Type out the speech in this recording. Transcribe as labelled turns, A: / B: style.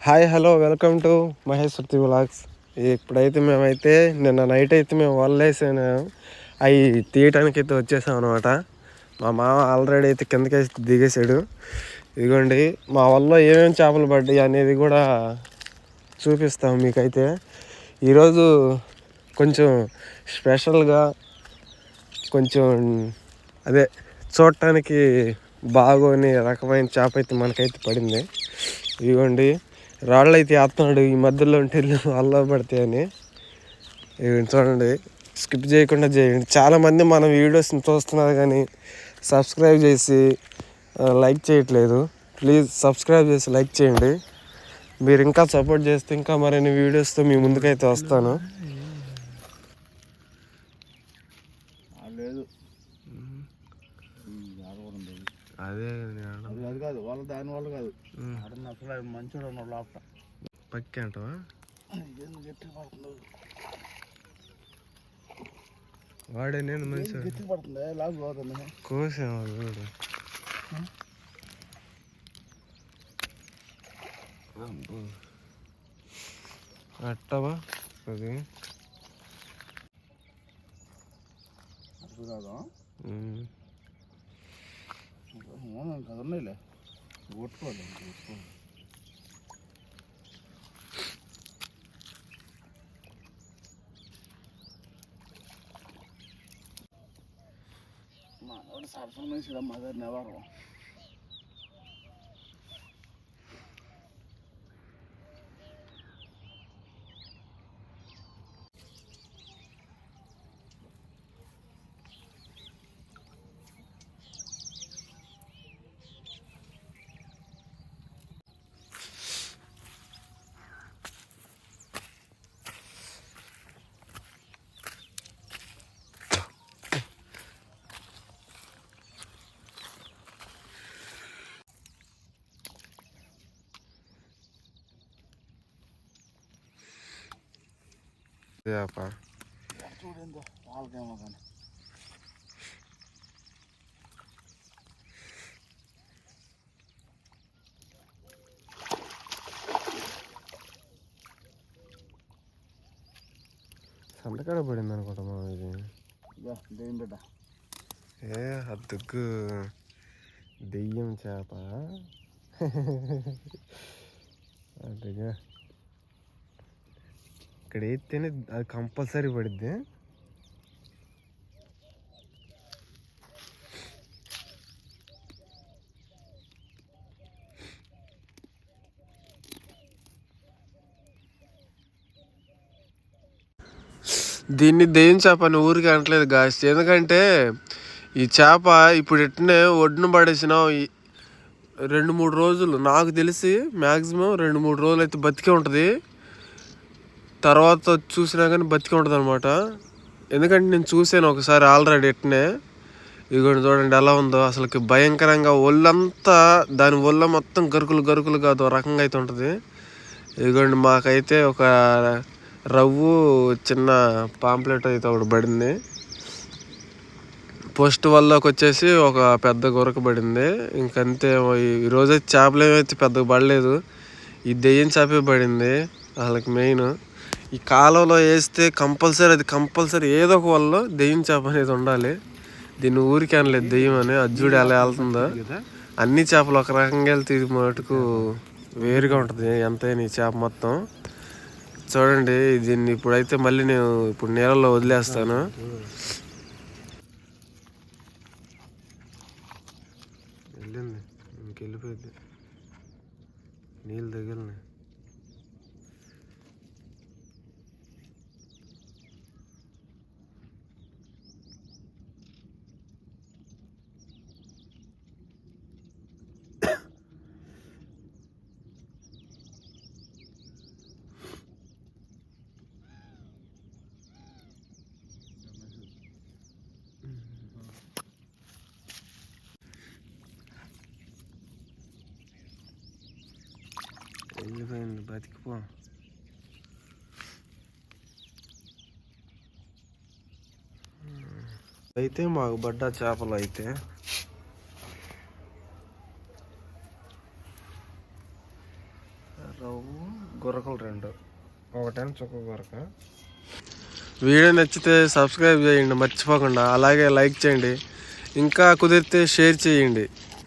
A: Hi hello welcome to Mahesh Shakti vlogs ఇప్పుడైతే మేమైతే నిన్న నైట్ అయితే మేము వల్లేసాను అవి తీయటానికి అయితే వచ్చేసాం అనమాట మా మామ ఆల్రెడీ అయితే కిందకైతే దిగేసాడు ఇదిగోండి మా వల్ల ఏమేమి చేపలు పడ్డాయి అనేది కూడా చూపిస్తాం మీకైతే. ఈరోజు కొంచెం స్పెషల్గా కొంచెం అదే చూడటానికి బాగోని రకమైన చేప అయితే మనకైతే పడింది. ఇదిగోండి రాళ్ళు అయితే వేస్తున్నాడు ఈ మధ్యలో ఉంటే అల్ల పడతాయని. చూడండి స్కిప్ చేయకుండా చేయండి. చాలామంది మన వీడియోస్ని చూస్తున్నారు కానీ సబ్స్క్రైబ్ చేసి లైక్ చేయట్లేదు. ప్లీజ్ సబ్స్క్రైబ్ చేసి లైక్ చేయండి. మీరు ఇంకా సపోర్ట్ చేస్తే ఇంకా మరిన్ని వీడియోస్తో మీ ముందుకైతే వస్తాను.
B: లేదు.
A: అదే
B: అది కాదు వాళ్ళ దాని వాళ్ళు కాదు. అసలు మంచోడు ఉన్నాడు లోపల
A: పక్కి అంటవా?
B: గట్టి పడుతుంది.
A: వాడే నేను మంచి
B: గట్టి పడుతుంది? లాగు పోతుంది
A: కోసాము చూడు అట్టవా? అది.
B: అది മൂന്ന്
A: അതൊന്നുമില്ലേ
B: ഓട്ടമല്ല ഓട്ടം ഒരു സാഫർമേശിയുടെ മകനെ പറഞ്ഞു వేసాడు మా దగ్గర నెవరు
A: చేప
B: చూడేందో వాళ్ళకేమో కానీ
A: సంతకాడ పడింది అనుకుంటా మా ఇది
B: ఇదో దేని బిడ్డ
A: ఏ అద్దుకు దెయ్యం చేప అదిగా ఇక్కడ ఎత్తేనే అది కంపల్సరీ పడిద్ది. దీన్ని దేని చేప అని ఊరికి అనట్లేదు గాయస్. ఎందుకంటే ఈ చేప ఇప్పుడు ఎట్నే ఒడ్డున పడేసిన రెండు మూడు రోజులు. నాకు తెలిసి మ్యాక్సిమం రెండు మూడు రోజులు అయితే బతికే ఉంటుంది. తర్వాత చూసినా కానీ బతికి ఉంటుంది అనమాట ఎందుకంటే నేను చూసాను ఒకసారి ఆల్రెడీ ఎట్నే. ఇదిగోండి చూడండి ఎలా ఉందో. అసలుకి భయంకరంగా ఒళ్ళంతా దాని ఒళ్ళ మొత్తం గరుకులు గరుకులు కాదు రకంగా అయితే ఉంటుంది. ఇదిగోండి మాకైతే ఒక రవ్వు చిన్న పాంప్లెట్ అయితే ఒకటి పడింది. పోస్ట్ వల్లకి వచ్చేసి ఒక పెద్ద గురక పడింది. ఇంకంతే ఈ చేపలు ఏమైతే పెద్దగా పడలేదు. ఈ దెయ్యం చేపే పడింది. వాళ్ళకి మెయిన్. ఈ కాలంలో వేస్తే కంపల్సరీ అది కంపల్సరీ ఏదో ఒక వల్ల దెయ్యం చేప అనేది ఉండాలి. దీన్ని ఊరికి అనలేదు దెయ్యం అని. అజ్జుడు ఎలా వెళ్తుందో. అన్ని చేపలు ఒక రకంగా వెళ్తే ఇది మటుకు వేరుగా ఉంటుంది. ఎంతైనా ఈ చేప మొత్తం. చూడండి దీన్ని ఇప్పుడైతే మళ్ళీ నేను ఇప్పుడు నీళ్ళలో వదిలేస్తాను. వెళ్ళింది. ఇంకెళ్ళిపోయింది. నీళ్ళు తగిలినాయి. వెళ్ళిపోయింది బతికిపో అయితే మాకు పడ్డ చేపలు అయితే రవ్వు గురకలు రెండు. ఒకటేమో చుక్క గురక. వీడియో నచ్చితే సబ్స్క్రైబ్ చేయండి మర్చిపోకుండా అలాగే లైక్ చేయండి. ఇంకా కుదిరితే షేర్ చేయండి.